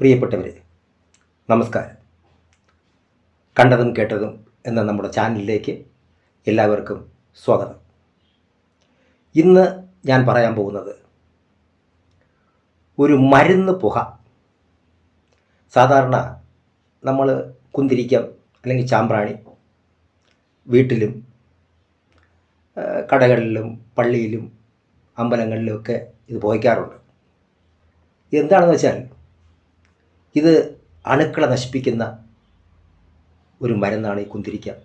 പ്രിയപ്പെട്ടവരെ നമസ്കാരം. കണ്ടതും കേട്ടതും എന്ന നമ്മുടെ ചാനലിലേക്ക് എല്ലാവർക്കും സ്വാഗതം. ഇന്ന് ഞാൻ പറയാൻ പോകുന്നത് ഒരു മരുന്ന് പുക. സാധാരണ നമ്മൾ കുന്തിരിക്കം അല്ലെങ്കിൽ ചാമ്പ്രാണി വീട്ടിലും കടകളിലും പള്ളിയിലും അമ്പലങ്ങളിലും ഒക്കെ ഇത് പോയിക്കാറുണ്ട് എന്താണെന്ന് വെച്ചാൽ ഇത് അണുക്കളെ നശിപ്പിക്കുന്ന ഒരു മരുന്നാണ് ഈ കുന്തിരിക്കം.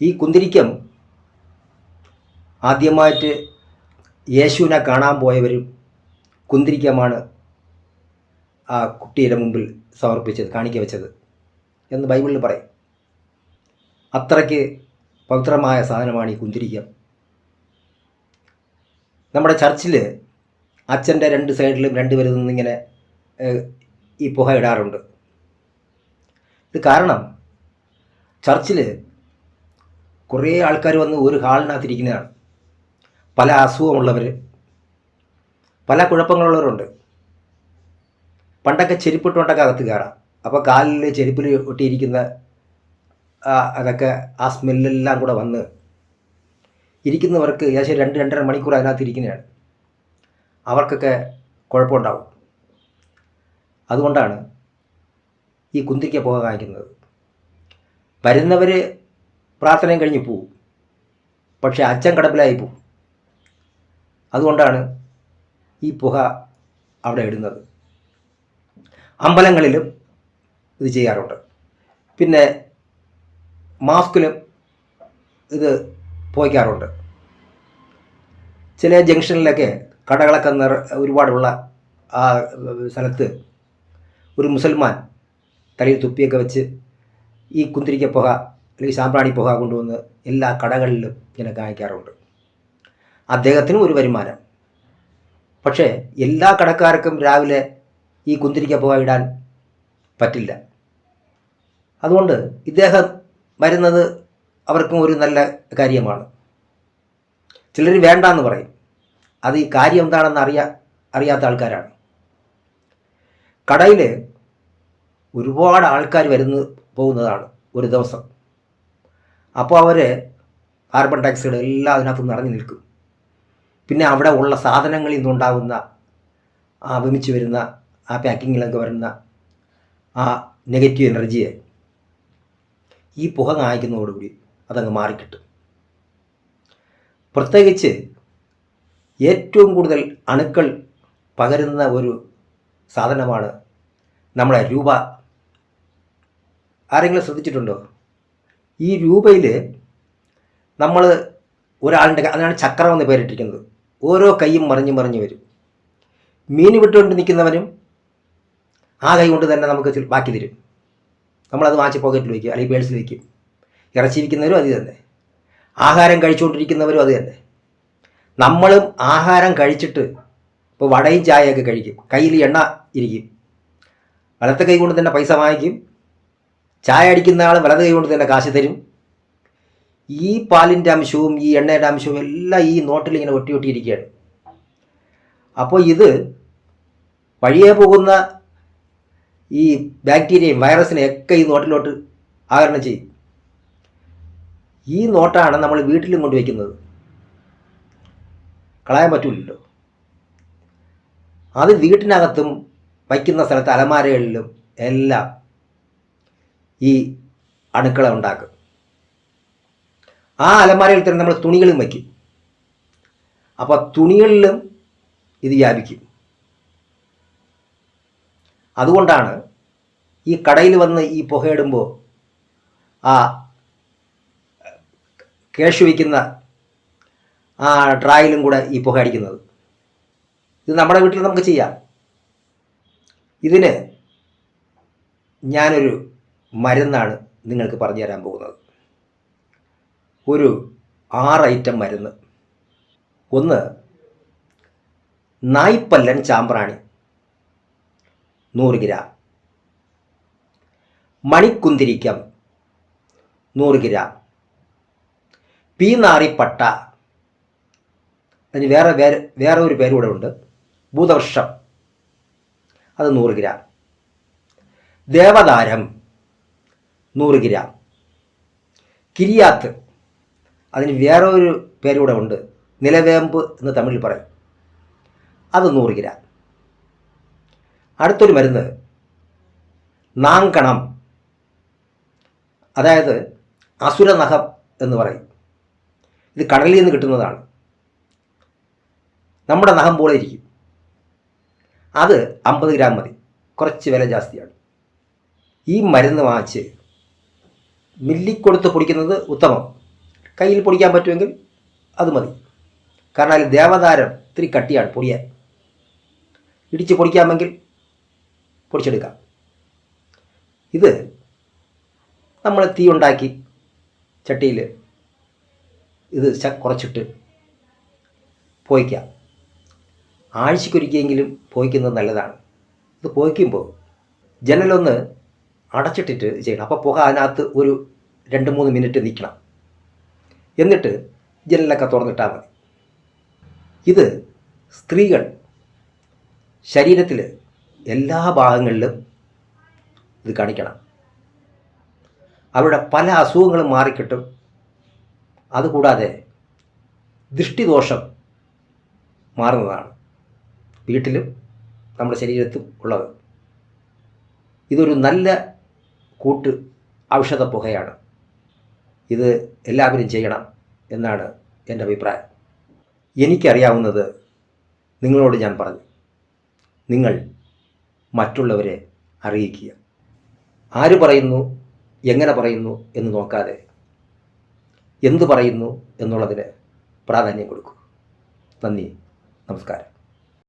ഈ കുന്തിരിക്കം ആദ്യമായിട്ട് യേശുവിനെ കാണാൻ പോയവരും കുന്തിരിക്കമാണ് ആ കുട്ടിയുടെ മുമ്പിൽ സമർപ്പിച്ചത് കാണിക്ക വെച്ചത് എന്ന് ബൈബിളിൽ പറയും. അത്രയ്ക്ക് പവിത്രമായ സാധനമാണ് ഈ കുന്തിരിക്കം. നമ്മുടെ ചർച്ചിൽ അച്ഛന്റെ രണ്ട് സൈഡിലും രണ്ടുപേരും നിന്നിങ്ങനെ ഏഹ്, ഈ പുക ഇടാറുണ്ട്. ഇത് കാരണം ചർച്ചിൽ കുറേ ആൾക്കാർ വന്ന് ഒരു ഹാളിനകത്തിരിക്കുന്നതാണ്. പല അസുഖമുള്ളവർ പല കുഴപ്പങ്ങളുള്ളവരുണ്ട്. പണ്ടൊക്കെ ചെരുപ്പിട്ടുകൊണ്ടൊക്കെ അകത്ത് കയറാം. അപ്പോൾ കാലിൽ ചെരുപ്പിൽ ഒട്ടിയിരിക്കുന്ന അതൊക്കെ ആ സ്മെല്ലെല്ലാം കൂടെ വന്ന് ഇരിക്കുന്നവർക്ക് ഏകദേശം രണ്ട് രണ്ടര മണിക്കൂർ അതിനകത്ത് ഇരിക്കുന്നതാണ് അവർക്കൊക്കെ കുഴപ്പമുണ്ടാവും. അതുകൊണ്ടാണ് ഈ കുന്തിരിക്ക പുക കാണിക്കുന്നത് വരുന്നവർ പ്രാർത്ഥനയും കഴിഞ്ഞ് പോവും. പക്ഷേ അച്ഛൻ കടപ്പിലായി പോവും. അതുകൊണ്ടാണ് ഈ പുക അവിടെ ഇടുന്നത്. അമ്പലങ്ങളിലും ഇത് ചെയ്യാറുണ്ട്. പിന്നെ മാസ്കിലും ഇത് പോയിക്കാറുണ്ട് ചില ജംഗ്ഷനിലൊക്കെ കടകളൊക്കെ നിറ ഒരുപാടുള്ള ആ സ്ഥലത്ത് ഒരു മുസൽമാൻ തലയിൽ തുപ്പിയൊക്കെ വെച്ച് ഈ കുന്തിരിക്ക പുക അല്ലെങ്കിൽ സാമ്പ്രാണി പുക കൊണ്ടുവന്ന് എല്ലാ കടകളിലും ഇങ്ങനെ കാണിക്കാറുണ്ട് അദ്ദേഹത്തിനും ഒരു വരുമാനം. പക്ഷേ എല്ലാ കടക്കാർക്കും രാവിലെ ഈ കുന്തിരിക്ക പുക ഇടാൻ പറ്റില്ല. അതുകൊണ്ട് ഇദ്ദേഹം വരുന്നത് അവർക്കും ഒരു നല്ല കാര്യമാണ്. ചിലർ വേണ്ടാന്ന് പറയും. അത് ഈ കാര്യം എന്താണെന്ന് അറിയാ അറിയാത്ത ആൾക്കാരാണ്. കടയിൽ ഒരുപാട് ആൾക്കാർ വരുന്ന പോകുന്നതാണ് ഒരു ദിവസം. അപ്പോൾ അവർ കാർബൺ ഡയോക്സൈഡ് എല്ലാം അതിനകത്ത് നിറഞ്ഞു നിൽക്കും. പിന്നെ അവിടെ ഉള്ള സാധനങ്ങളിൽ നിന്നുണ്ടാകുന്ന ആ വിമിച്ച് വരുന്ന ആ പാക്കിങ്ങിലൊക്കെ വരുന്ന ആ നെഗറ്റീവ് എനർജിയെ ഈ പുക കായ്ക്കുന്നതോടുകൂടി അതങ്ങ് മാറിക്കിട്ടും. പ്രത്യേകിച്ച് ഏറ്റവും കൂടുതൽ അണുക്കൾ പകരുന്ന ഒരു സാധനമാണ് നമ്മളെ രൂപ ആരെങ്കിലും ശ്രദ്ധിച്ചിട്ടുണ്ടോ? ഈ രൂപയിൽ നമ്മൾ ഒരാളുടെ അതിനാണ് ചക്രം എന്ന് പേരിട്ടിരിക്കുന്നത്. ഓരോ കൈയും മറിഞ്ഞ് മറിഞ്ഞ് വരും. മീൻ വിട്ടുകൊണ്ട് നിൽക്കുന്നവനും ആ കൈ കൊണ്ട് തന്നെ നമുക്ക് ബാക്കി തരും. നമ്മളത് വാങ്ങിച്ച് പോക്കറ്റിൽ വയ്ക്കും അല്ലെങ്കിൽ പേഴ്സിൽ വയ്ക്കും. ഇറച്ചി വിൽക്കുന്നവരും അത് തന്നെ. ആഹാരം കഴിച്ചുകൊണ്ടിരിക്കുന്നവരും അത് തന്നെ. നമ്മളും ആഹാരം കഴിച്ചിട്ട് ഇപ്പോൾ വടയും ചായയൊക്കെ കഴിക്കും. കയ്യിൽ എണ്ണ ഇരിക്കും. വലത്തെ കൈ കൊണ്ട് തന്നെ പൈസ വാങ്ങിക്കും. ചായ അടിക്കുന്ന ആൾ വലത് കൈ കൊണ്ട് തന്നെ കാശ് തരും. ഈ പാലിന്റെ അംശവും ഈ എണ്ണയുടെ അംശവും എല്ലാം ഈ നോട്ടിൽ ഇങ്ങനെ ഒട്ടി ഒട്ടിയിരിക്കുകയാണ് അപ്പോൾ ഇത് വഴിയെ പോകുന്ന ഈ ബാക്ടീരിയയും വൈറസിനെ ഒക്കെ ഈ നോട്ടിലോട്ട് ആകരണം ചെയ്യും. ഈ നോട്ടാണ് നമ്മൾ വീട്ടിലും കൊണ്ട് വയ്ക്കുന്നത് കളയാൻ പറ്റില്ലല്ലോ അത് വീട്ടിനകത്തും വയ്ക്കുന്ന സ്ഥലത്ത് അലമാരകളിലും എല്ലാം ഈ അടുക്കള ഉണ്ടാക്കും. ആ അലമാരയിൽ തന്നെ നമ്മൾ തുണികളും വയ്ക്കും. അപ്പോൾ തുണികളിലും ഇത് വ്യാപിക്കും. അതുകൊണ്ടാണ് ഈ കടയിൽ വന്ന് ഈ പുകയിടുമ്പോൾ ആ കേശു വയ്ക്കുന്ന ആ ഡ്രായിലും കൂടെ ഈ പുക അടിക്കുന്നത്. ഇത് നമ്മുടെ വീട്ടിൽ നമുക്ക് ചെയ്യാം. ഇതിന് ഞാനൊരു മരുന്നാണ് നിങ്ങൾക്ക് പറഞ്ഞു തരാൻ പോകുന്നത്. ഒരു ആറ് ഐറ്റം മരുന്ന്. ഒന്ന് നായ്പല്ലൻ ചാമ്പ്രാണി. നൂറ് ഗ്രാം. മണിക്കുന്തിരിക്കം. നൂറ് ഗ്രാം. പീനാറിപ്പട്ട. അതിന് വേറെ വേറെ വേറെ ഒരു പേര് കൂടെ ഉണ്ട്. ഭൂതവർഷം അത് നൂറ് ഗ്രാം. ദേവതാരം നൂറ് ഗ്രാം കിരിയാത്ത്. അതിന് വേറെ ഒരു പേരൂടെ ഉണ്ട്. നിലവേമ്പ് എന്ന് തമിഴിൽ പറയും. അത് നൂറ് ഗ്രാം അടുത്തൊരു മരുന്ന്. നാങ്കണം. അതായത് അസുരനഖം എന്ന് പറയും. ഇത് കടലിൽ നിന്ന് കിട്ടുന്നതാണ്. നമ്മുടെ നഖം പോലെ ഇരിക്കും. അത് അമ്പത് ഗ്രാം മതി. കുറച്ച് വില ജാസ്തിയാണ്. ഈ മരുന്ന് വാങ്ങിച്ച് മില്ലിക്കൊടുത്ത് പൊടിക്കുന്നത് ഉത്തമം. കയ്യിൽ പൊടിക്കാൻ പറ്റുമെങ്കിൽ അത് മതി. കാരണം അതിൽ ദേവതാരം ഇത്തിരി കട്ടിയാണ് പൊടിയാൻ. ഇടിച്ച് പൊടിക്കാമെങ്കിൽ പൊടിച്ചെടുക്കാം. ഇത് നമ്മൾ തീ ഉണ്ടാക്കി ചട്ടിയിൽ ഇത് കുറച്ചിട്ട് പോയിക്കാം ആഴ്ചക്കൊരിക്കെങ്കിലും പോയിക്കുന്നത് നല്ലതാണ്. ഇത് പോയിക്കുമ്പോൾ ജനലൊന്ന് അടച്ചിട്ടിട്ട് ചെയ്യണം. അപ്പോൾ പുക അതിനകത്ത് ഒരു രണ്ട് മൂന്ന് മിനിറ്റ് നിൽക്കണം എന്നിട്ട് ജനലൊക്കെ തുറന്നിട്ടാൽ മതി. ഇത് സ്ത്രീകൾ ശരീരത്തിൽ എല്ലാ ഭാഗങ്ങളിലും ഇത് കാണിക്കണം. അവരുടെ പല അസുഖങ്ങളും മാറിക്കിട്ടും. അതുകൂടാതെ ദൃഷ്ടിദോഷം മാറുന്നതാണ് വീട്ടിലും നമ്മുടെ ശരീരത്തും ഉള്ളത്. ഇതൊരു നല്ല കൂട്ട് ഔഷധ പുകയാണ്. ഇത് എല്ലാവരും ചെയ്യണം എന്നാണ് എന്റെ അഭിപ്രായം. എനിക്കറിയാവുന്നത് നിങ്ങളോട് ഞാൻ പറഞ്ഞു. നിങ്ങൾ മറ്റുള്ളവരെ അറിയിക്കുക. ആര് പറയുന്നു എങ്ങനെ പറയുന്നു എന്ന് നോക്കാതെ എന്തു പറയുന്നു എന്നുള്ളതിന് പ്രാധാന്യം കൊടുക്കൂ. നന്ദി നമസ്കാരം.